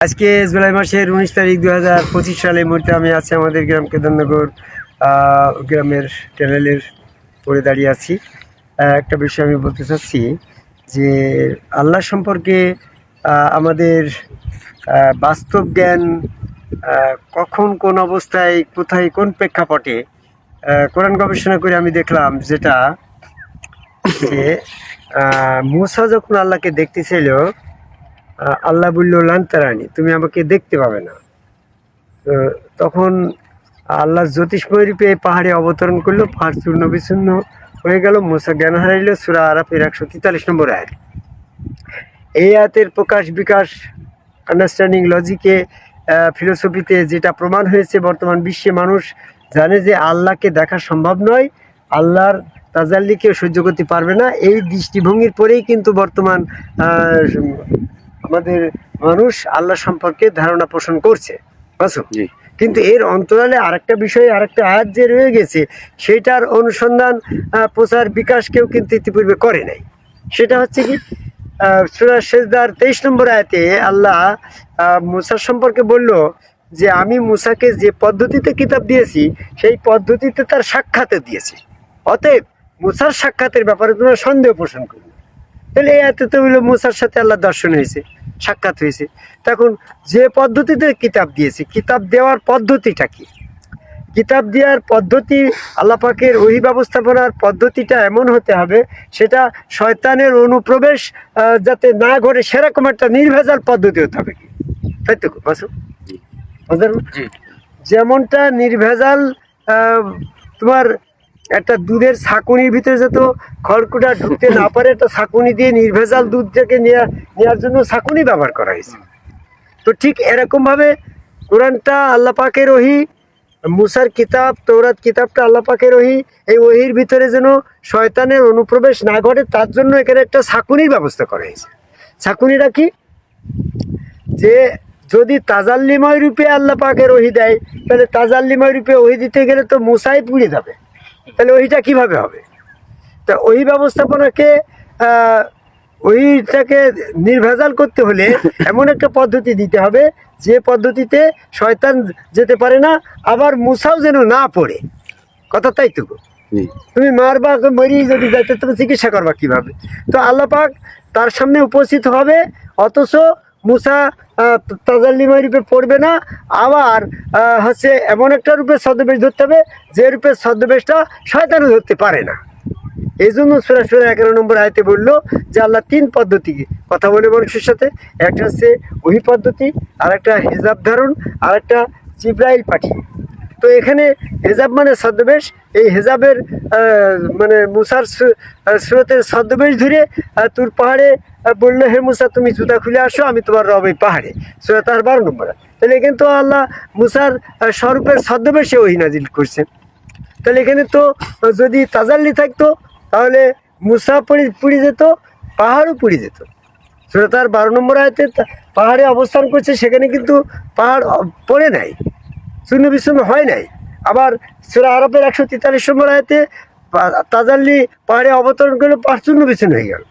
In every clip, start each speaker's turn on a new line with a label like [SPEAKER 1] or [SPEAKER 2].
[SPEAKER 1] আজকে জুলাই মাসের উনিশ তারিখ দু হাজার পঁচিশ সালে মুহূর্তে আমি আছি আমাদের গ্রাম কেদারনগর গ্রামের ট্যানেলের পরে দাঁড়িয়ে আছি। একটা বিষয় আমি বলতে চাচ্ছি যে আল্লাহ সম্পর্কে আমাদের বাস্তব জ্ঞান কখন কোন অবস্থায় কোথায় কোন প্রেক্ষাপটে কোরআন গবেষণা করে আমি দেখলাম যেটা যে মুসা যখন আল্লাহকে দেখতে ছিল আহ, আল্লাহ বলল, লান্তারানি, তুমি আমাকে দেখতে পাবে না। তখন আল্লাহ জ্যোতিষময় রূপে পাহাড়ে অবতরণ করল, পাহাড় চূর্ণ বিচ্ছিন্ন হয়ে গেল, মুসা জ্ঞান হারাইল, সুরা আরাফের একশো তেতাল্লিশ নম্বর আয়াত। এই আয়াতের প্রকাশ বিকাশ আন্ডারস্ট্যান্ডিং লজিকে ফিলোসফিতে যেটা প্রমাণ হয়েছে, বর্তমান বিশ্বে মানুষ জানে যে আল্লাহকে দেখা সম্ভব নয়, আল্লাহর তাজাল্লিকেও সহ্য করতে পারবে না। এই দৃষ্টিভঙ্গির পরেই কিন্তু বর্তমান আমাদের মানুষ আল্লাহ সম্পর্কে ধারণা পোষণ করছে। বুঝছ কিন্তু এর অন্তরালে আরেকটা বিষয় আরেকটা আয়াত যে রয়ে গেছে সেটার অনুসন্ধান প্রচার বিকাশ কেউ কিন্তু ইতিপূর্বে করে নাই। সেটা হচ্ছে কি? সুরা শেষদার তেইশ নম্বর আয়াতে আল্লাহ মুসার সম্পর্কে বলল যে আমি মুসাকে যে পদ্ধতিতে কিতাব দিয়েছি সেই পদ্ধতিতে তার সাক্ষাতে দিয়েছি। অতএব মুসার সাক্ষাতের ব্যাপারে তোমরা সন্দেহ পোষণ করবে তাহলে এই আয়াতে তো হইল মুসার সাথে আল্লাহ দর্শন হয়েছে। সাক্ষাৎ হয়েছে। তখন যে পদ্ধতিতে কিতাব দিয়েছে কিতাব দেওয়ার পদ্ধতিটা কি? কিতাব দেওয়ার পদ্ধতি আল্লাহ পাকের ওই ব্যবস্থাপনার পদ্ধতিটা এমন হতে হবে সেটা শয়তানের অনুপ্রবেশ যাতে না ঘটে সেরকম একটা নির্ভেজাল পদ্ধতি হতে হবে কি? তাই তো বাসু? যেমনটা নির্ভেজাল তোমার একটা দুধের ছাকুনির ভিতরে যত খড়কুটা ঢুকতে না পারে, একটা ছাকুনি দিয়ে নির্ভেজাল দুধটাকে নেওয়া নেওয়ার জন্য ছাকুনি ব্যবহার করা হয়েছে। তো ঠিক এরকমভাবে কোরআনটা আল্লাপাকে রহি মুসার কিতাব তৌরাত কিতাবটা আল্লাপাকে রহি এই ওহির ভিতরে যেন শয়তানের অনুপ্রবেশ না ঘটে, তার জন্য এখানে একটা ছাকুনির ব্যবস্থা করা হয়েছে। ছাকুনিটা কি? যে যদি তাজাল্লিময় রূপে আল্লাহ পাকের ওহি দেয়, তাহলে তাজাল্লিময় রূপে ওহি দিতে গেলে তো মুসাই পুড়ে যাবে। তাহলে ওইটা কীভাবে হবে? তা ওই ব্যবস্থাপনাকে ওইটাকে নির্ভেজাল করতে হলে এমন একটা পদ্ধতি দিতে হবে যে পদ্ধতিতে শয়তান যেতে পারে না আবার মুসাও যেন না পড়ে। কথা তাই তো তুমি মারবা মরি যদি যাইতে তুমি চিকিৎসা করবা কীভাবে? তো আল্লাহ পাক তার সামনে উপস্থিত হবে অথচ মুসা তাজাল্লিমা রূপে পড়বে না, আবার হচ্ছে এমন একটা রূপে ছদ্মবেশ ধরতে হবে, যে রূপে ছদ্মবেশটা শয়তানও ধরতে পারে না। এই জন্য সুরা সুরা এগারো নম্বর আয়তে বলল যে আল্লাহ তিন পদ্ধতি কথা বলে মানুষের সাথে। একটা হচ্ছে ওই পদ্ধতি আর একটা হিজাব ধারণ আর একটা চিব্রাইল পাঠিয়ে। তো এখানে হেজাব মানে ছদ্মবেশ। এই হেজাবের মানে মুসার স্রোতের ছদ্মবেশ ধরে তোর পাহাড়ে বলল, হে মুসা, তুমি জুতা খুলে আসো, আমি তোমার রব এই পাহাড়ে। সুরা তার বারো নম্বর তাহলে এখানে তো আল্লাহ মুসার স্বরূপের ছদ্মবেশে ওই নাজিল করছেন। তাহলে এখানে তো যদি তাজাল্লি থাকতো, তাহলে মুসা পুড়ি, পুড়ে যেত, পাহাড়ও পুড়ে যেত। সেটা তার বারো নম্বর আয়তে পাহাড়ে অবস্থান করছে, সেখানে কিন্তু পাহাড় পড়ে নাই। শূন্য বিচ্ছন্ন হয় নাই। আবার সেটা আরবের একশো তেতাল্লিশ নম্বর আয়তে তাজাল্লি পাহাড়ে অবতরণ করলে পাহাড় শূন্য বিচ্ছন্ন হয়ে গেল।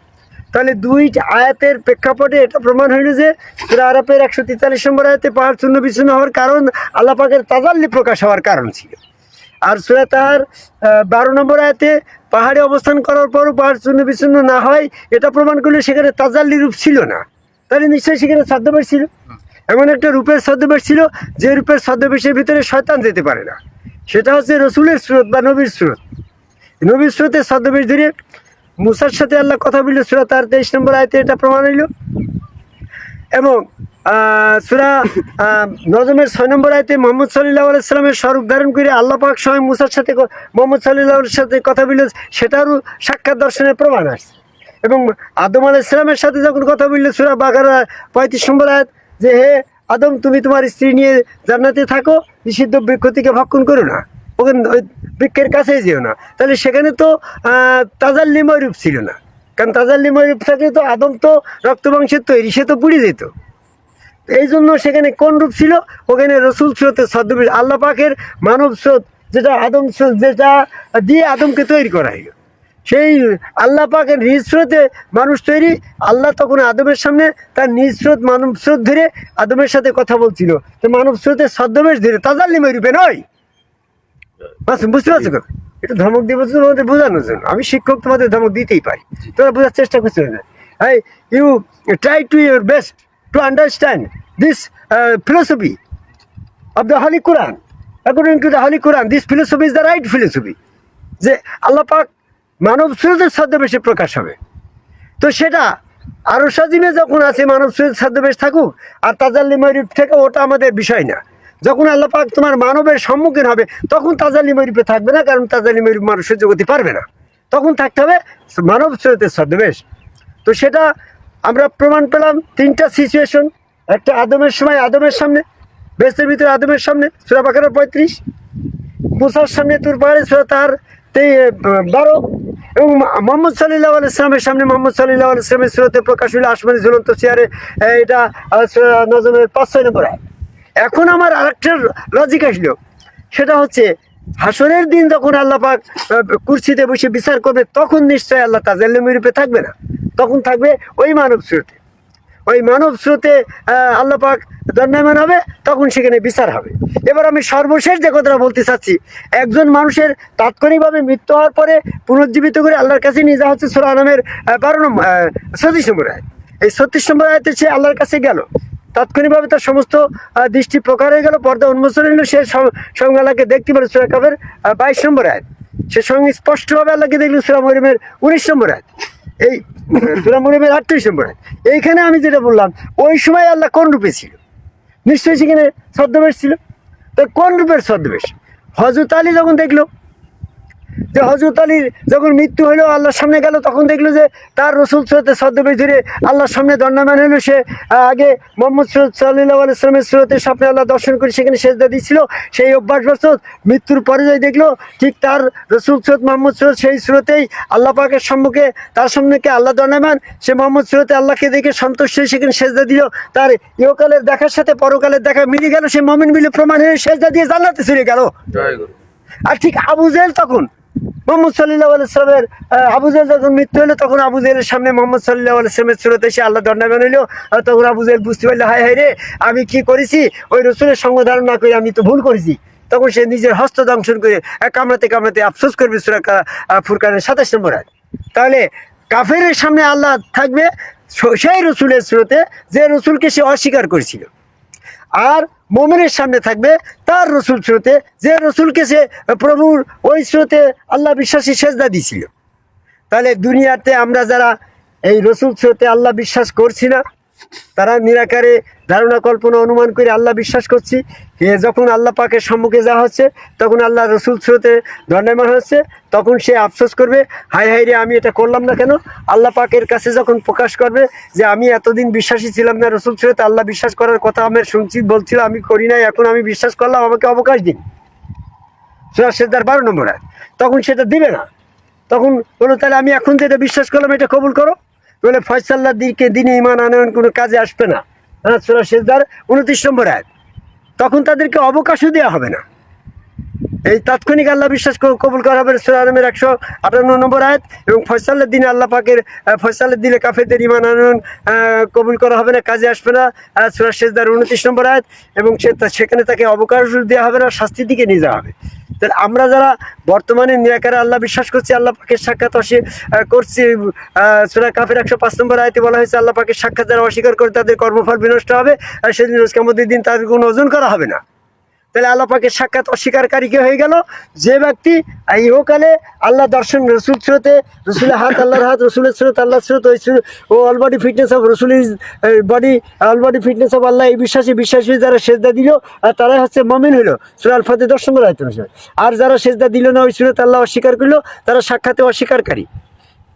[SPEAKER 1] তাহলে দুই আয়াতের প্রেক্ষাপটে এটা প্রমাণ হইল যে সুরা আরবের একশো তেতাল্লিশ নম্বর আয়াতে পাহাড় শূন্য বিচ্ছিন্ন হওয়ার কারণ আল্লাপাকের তাজাল্লি প্রকাশ হওয়ার কারণ ছিল। আর সুরা তাহার বারো নম্বর আয়াতে পাহাড়ে অবস্থান করার পরও পাহাড় শূন্য বিচ্ছিন্ন না হয়, এটা প্রমাণ করলে সেখানে তাজাল্লি রূপ ছিল না। তাহলে নিশ্চয়ই সেখানে ছদ্মবেশ ছিল। এমন একটা রূপের ছদ্মবেশ ছিল যে রূপের ছদ্মবেশের ভিতরে শয়তান যেতে পারে না। সেটা হচ্ছে রসুলের স্রোত বা নবীর স্রোত। নবীর স্রোতের ছদ্মবেশ ধরে মুসার সাথে আল্লাহ কথা বলল সুরা তার তেইশ নম্বর আয়তে এটা প্রমাণ হইল। এবং সুরা নজমের ছয় নম্বর আয়তে মোহাম্মদ সাল্লাহ আলাইসালামের স্বরূপ ধারণ করে আল্লাহ পাক স্বয়ং মুসার সাথে মোহাম্মদ সাল্লাহ সাথে কথা বলল সেটারও সাক্ষাৎ দর্শনের প্রমাণ আসছে। এবং আদম আলাইসালামের সাথে যখন কথা বলল সুরা বাগারা পঁয়ত্রিশ নম্বর আয়াত যে হে আদম, তুমি তোমার স্ত্রী নিয়ে জান্নাতে থাকো, নিষিদ্ধ বৃক্ষ থেকে ভক্ষণ করো না। ওখানে বৃক্ষের কাছেই যেও না। তাহলে সেখানে তো তাজাল্লিময় রূপ ছিল না। কারণ তাজাল্লিময় রূপ থাকলে তো আদম তো রক্ত রক্তমাংসের তৈরি, সে তো পুড়ে যেত। এই জন্য সেখানে কোন রূপ ছিল? ওখানে রসুল স্রোতের ছদ্মবেশ আল্লাহ পাকের মানব স্রোত, যেটা আদম স্রোত, যেটা দিয়ে আদমকে তৈরি করা হলো। সেই আল্লাহ পাকের নিজ স্রোতে মানুষ তৈরি আল্লাহ তখন আদমের সামনে তার নিজ স্রোত মানব স্রোত ধরে আদমের সাথে কথা বলছিল তো মানব স্রোতের ছদ্মবেশ ধরে তাজাল্লিমের রূপে নয় বুঝতে পারছ? এটা ধমক দিয়ে বলছো তোমাদের বোঝানোর জন্য আমি শিক্ষক তোমাদের ধমক দিতেই পারি তোমরা বোঝার চেষ্টা করছ না hi you try to your best to understand this philosophy of the Holy Quran. According to the holy Quran, this philosophy is the right philosophy. যে আল্লাহ পাক মানব স্রোতের ছদ্মবেশে প্রকাশ হবে। তো সেটা আরও সাজিমে যখন আছে, মানব স্রোতের ছদ্মবেশ থাকুক, আর তাজাল্লি মরিফ থেকে ওটা আমাদের বিষয় না। যখন আল্লাহ পাক তোমার মানবের সম্মুখীন হবে, তখন তাজাল্লি মরিফে থাকবে না, কারণ তাজাল্লি মরিফ মানুষ করতে পারবে না। তখন থাকতে হবে মানব স্রোতের ছদ্মবেশ তো সেটা আমরা প্রমাণ পেলাম তিনটা সিচুয়েশন একটা আদমের সময়, আদমের সামনে, বেস্তের ভিতরে আদমের সামনে, সুরা বাকারা পঁয়ত্রিশ। মুসার সামনে তুর পাহাড়ে সুরা তার বারো। এবং মোহাম্মদ সাল্লাহ আলাইসলামের সামনে মোহাম্মদ সাল্লাহ আলাইসলামের সুরতে প্রকাশ হইল আসমানি ঝুলন্ত চেয়ারে এটা নজরের পাঁচ, ছয় নম্বর এখন আমার আরেকটা লজিক আসলো। সেটা হচ্ছে হাসনের দিন যখন আল্লাহ পাক কুর্সিতে বসে বিচার করবে, তখন নিশ্চয়ই আল্লাহ তাজাল্লিমের রূপে থাকবে না। তখন থাকবে ওই মানব স্রোতে। ওই মানব স্রোতে আহ, আল্লাহ পাক দণ্ডায়মান হবে তখন সেখানে বিচার হবে। এবার আমি সর্বশেষ যে কথাটা বলতে চাচ্ছি একজন মানুষের তাৎক্ষণিকভাবে মৃত্যু হওয়ার পরে পুনর্জীবিত করে আল্লাহর কাছে নিয়ে যাওয়া হচ্ছে সোরা নামের বারো নম্বর ছত্রিশ নম্বর আয় এই ছত্রিশ নম্বর আয়তে সে আল্লাহর কাছে গেল। তাৎক্ষণিকভাবে তার সমস্ত দৃষ্টি প্রকার হয়ে গেল পর্দা উন্মোচন হলো সে সঙ্গে আল্লাহকে দেখতে পারে সুরা কাবের বাইশ নম্বর আয় সে সঙ্গে স্পষ্টভাবে আল্লাহকে দেখল সুরা মরিমের উনিশ নম্বর আয় এই মনে আটত্রিশ নম্বর। এইখানে আমি যেটা বললাম, ওই সময় আল্লাহ কোন রূপে ছিল? নিশ্চয়ই সেখানে ছদ্মবেশ ছিল? তো কোন রূপের ছদ্মবেশ? হজরত আলী যখন দেখল যে হজরত আলীর যখন মৃত্যু হলো আল্লাহর সামনে গেল তখন দেখল যে তার রসুল স্রোতে ছদ্মবেশ ধরে আল্লাহর সামনে দণ্ডায়মান হলো। সে আগে মোহাম্মদ সৈয়দ সাল্লাহ আলাইসলামের স্রোতে স্বপ্নে আল্লাহ দর্শন করে সেখানে সেজদা দিচ্ছিল সেই অভ্যাস বছর মৃত্যুর পরে যাই দেখল ঠিক তার রসুল সৈয়দ মোহাম্মদ সৈয়দ সেই স্রোতেই আল্লাহ পাকের সম্মুখে তার সম্মুখে আল্লাহ দণ্ডায়মান। সে মোহাম্মদ স্রোতে আল্লাহকে দেখে সন্তুষ্ট হয়ে সেখানে সেজদা দিল। তার ইহকালের দেখার সাথে পরকালের দেখা মিলে গেল। সে মমিন মিলে প্রমাণ হয়ে সেজদা দিয়ে জান্নাতে চলে গেল। আর ঠিক আবু জেহেল তখন মোহাম্মদ সাল্লাহ আলাইসলামের আবু জেহেল যখন মৃত্যু হলো, তখন আবু জেহেলের সামনে মোহাম্মদ সাল্লাহ আলাইসলামের সুরতে এসে আল্লাহ দণ্ডায়মান হইল। আর তখন আবু জেহেল বুঝতে পারল, হায় হায় রে, আমি কি করেছি? ওই রসুলের সঙ্গ ধারণ না করে আমি তো ভুল করেছি। তখন সে নিজের হস্ত দংশন করে কামড়াতে কামড়াতে আফসোস করবে সুরা ফুরকানের সাতাশ নম্বর। তাহলে কাফেরের সামনে আল্লাহ থাকবে সেই রসুলের স্রোতে, যে রসুলকে সে অস্বীকার করেছিল। আর মোমেনের সামনে থাকবে, তার রসুল স্রোতে, যে রসুলকে সে প্রভুর ওই স্রোতে আল্লাহ বিশ্বাসী সেজদা দিছিল তাহলে দুনিয়াতে আমরা যারা এই রসুল স্রোতে আল্লাহ বিশ্বাস করছি না তারা নিরাকারে ধারণা, কল্পনা, অনুমান করে আল্লাহ বিশ্বাস করছি যখন আল্লাহ পাকের সম্মুখে যাওয়া হচ্ছে, তখন আল্লাহ রসুল স্রোতে দণ্ডায়মান হচ্ছে, তখন সে আফসোস করবে হাই হাই রে, আমি এটা করলাম না কেন? আল্লাহ পাকের কাছে যখন প্রকাশ করবে যে আমি এতদিন বিশ্বাসী ছিলাম না রসুল স্রোতে, আল্লাহ বিশ্বাস করার কথা আমার শুনছি, বলছিল, আমি করি নাই, এখন আমি বিশ্বাস করলাম, আমাকে অবকাশ দিন। সুরা সেদার বারো নম্বর। তখন সেটা দিবে না। তখন বলো তাহলে আমি এখন যেটা বিশ্বাস করলাম, এটা কবুল করো। বলে, ফয়সাল্লার দিকে দিনে ইমান আনয়ন কোনো কাজে আসবে না। হ্যাঁ সুরা সেজদার উনত্রিশ নম্বর আয়াত। তখন তাদেরকে অবকাশও দেওয়া হবে না। এই তাৎক্ষণিক আল্লাহ বিশ্বাস কবুল করা হবে সুরা আলমের একশো আটান্ন নম্বর আয়াত। এবং ফয়সালের দিনে আল্লাহ পাকের ফয়সালের দিনে কাফেরদের ইমান আনয়ন কবুল করা হবে না, কাজে আসবে না। সুরা সেজদার উনত্রিশ নম্বর আয়াত। এবং সেখানে তাকে অবকাশ দেওয়া হবে না, শাস্তির দিকে নিয়ে যাওয়া হবে। তাহলে আমরা যারা বর্তমানে নিরাকারে আল্লাহ বিশ্বাস করছি আল্লাহ পাকের সাক্ষাৎ অসি আহ, করছি সুরা কাফের একশো পাঁচ নম্বর আয়তে বলা হয়েছে আল্লাহ পাকের সাক্ষাৎ যারা অস্বীকার করে তাদের কর্মফল বিনষ্ট হবে আর সেদিন রোজকামতের দিন তাদের কোনো ওজন করা হবে না। তাহলে আল্লাহ পাকের সাক্ষাৎ অস্বীকারী কে হয়ে গেল? যে ব্যক্তি ইহকালে আল্লাহ দর্শন রসুল স্রোতে, রসুলের হাত, আল্লাহর হাত, রসুলের স্রোত আল্লাহ স্রোত, ওই ও অল বডি ফিটনেস অফ রসুলের body all body fitness of আল্লাহ এই বিশ্বাসী বিশ্বাসী যারা সেজদা দিল, আর তারাই হচ্ছে মমিন হইল। সুরাল ফাতে দশ নম্বর আয়তন আর যারা সেজদা দিল না, ওই সুরত আল্লাহ অস্বীকার করল, তারা সাক্ষাতে অস্বীকারী।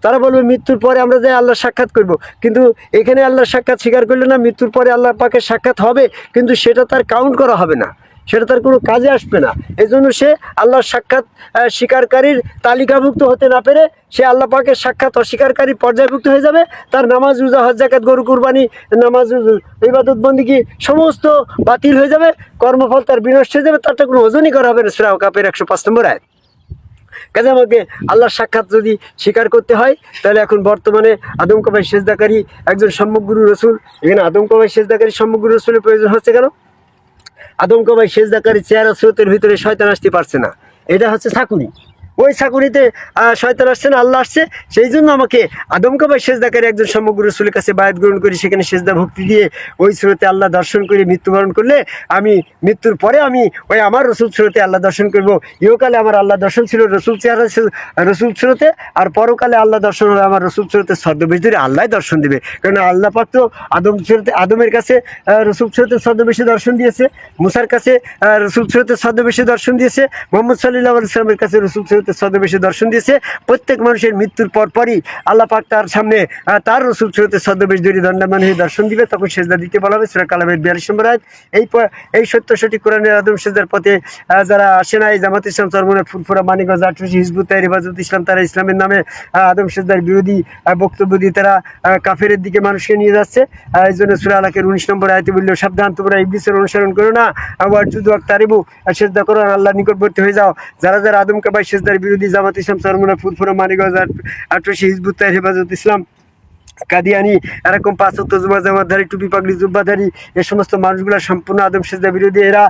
[SPEAKER 1] তারা বলবে, মৃত্যুর পরে আমরা যাই আল্লাহ সাক্ষাৎ করব। কিন্তু এখানে আল্লাহ সাক্ষাৎ স্বীকার করল না, মৃত্যুর পরে আল্লাহ পাকে সাক্ষাৎ হবে, কিন্তু সেটা তার কাউন্ট করা হবে না। সেটা তার কোনো কাজে আসবে না। এই জন্য সে আল্লাহর সাক্ষাৎ স্বীকারকারীর তালিকাভুক্ত হতে না পেরে সে আল্লাহ পাকের সাক্ষাৎ অস্বীকারী পর্যায়ভুক্ত হয়ে যাবে। তার নামাজ, রোজা, হজ গরু, কুরবানি, নামাজ ইবাদত বন্দিকি সমস্ত বাতিল হয়ে যাবে। কর্মফল তার বিনষ্ট হয়ে যাবে। তারটা কোনো ওজনই করা হবে না। সুরা কাপের একশো পাঁচ নম্বর আয় কাজে আমাকে আল্লাহর সাক্ষাৎ যদি স্বীকার করতে হয়, তাহলে এখন বর্তমানে আদম কবাই সেজদাকারী একজন সম্মুখগুরু রসুল। এখানে আদম কবাই সেজদাকারী সম্মুখগুরু রসুলের প্রয়োজন হচ্ছে কেন? আদমকবাই সেজদাকারী চেহারা স্রোতের ভিতরে শয়তান আসতে পারছে না। এটা হচ্ছে সাকুরি ওই সাকুরিতে আহ, শয়তান আসছে না আল্লাহ আসছে সেই জন্য আমাকে আদমকবাই সেজদাকারী একজন সমগ্র রসুলের কাছে বায়াত গ্রহণ করি সেখানে সেজদা ভক্তি দিয়ে ওই স্রোতে আল্লাহ দর্শন করে মৃত্যুবরণ করলে আমি মৃত্যুর পরে আমি ওই আমার রসুল স্রোতে আল্লাহ দর্শন করব। ইহকালে আমার আল্লাহ দর্শন ছিল রসুল চেহারা রসুল স্রোতে আর পরকালে আল্লাহ দর্শন হবে আমার রসুল স্রোতে ছদ্মবেশ ধরে আল্লাহ দর্শন দেবে। কারণ আল্লাহ তো আদম স্রোতে আদমের কাছে রসুল স্রোতে ছদ্মবেশে দর্শন দিয়েছে মুসার কাছে রসুল স্রোতে ছদ্মবেশে দর্শন দিয়েছে মোহাম্মদ সাল্লাহ ইসলামের কাছে রসুল স্রোতে ছদ্মবেশে দর্শন দিয়েছে। প্রত্যেক মানুষের মৃত্যুর পর পরই আল্লাহ পাক তার সামনে তার রসুল স্রোতে ছদ্মবেশ ধরে দণ্ডামান হয়ে দর্শন দিবে। তখন সেজদা দিতে বলা হবে সুরা কালামের বিয়াল্লিশ নম্বর আয়াত। এই এই সত্য সঠিক কোরআনের আদম সেজদার পথে যারা আসে না এই জামাত ইসলাম চরমনের ফুরফুরা মানিগঞ্জ আটরশি হিজবুত তাই হেফাজত ইসলাম তারা ইসলামের নামে আদম সেজদার বিরোধী বক্তব্য দিয়ে তারা আহ, কাফেরের দিকে মানুষকে নিয়ে যাচ্ছে। এই জন্য সুরা আলাকের উনিশ নম্বর আয়তে বলল সাবধান তোমরা ইবলিসের অনুসরণ করো না। আবার যুদ্ধ তারিবু সেজদা করো আল্লাহ নিকটবর্তী হয়ে যাও। যারা যারা আদম কাবাই সেজদার বিরোধী জামাত ইসলাম সরমুনা ফুরফুরা মানিগঞ্জ আটরশি হিজবুত হেফাজত ইসলাম। কাদিয়ানি এরকম জুমা টুপি, পাগড়ি জুব্বাধারী এ সমস্ত মানুষগুলো সম্পূর্ণ আদম সেজদা বিরোধী। এরা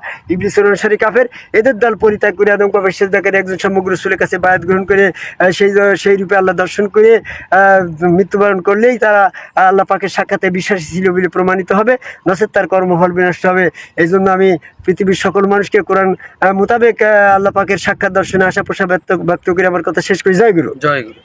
[SPEAKER 1] অনুসারী কাফের। এদের দল পরিত্যাগ করে আদম কাপের সেজদাকারী একজন সমগ্র রসুলের কাছে বায়াত গ্রহণ করে সেই সেই রূপে আল্লাহ দর্শন করে মৃত্যুবরণ করলেই তারা আল্লাহ পাকের সাক্ষাতে বিশ্বাসী ছিল বলে প্রমাণিত হবে। নচেত তার কর্মফল বিনষ্ট হবে। এই জন্য আমি পৃথিবীর সকল মানুষকে কোরআন মোতাবেক আল্লাহ পাকের সাক্ষাৎ দর্শনে আশা পোষা ব্যক্ত ব্যক্ত করে আমার কথা শেষ করি। জয় গুরু।
[SPEAKER 2] জয় গুরু।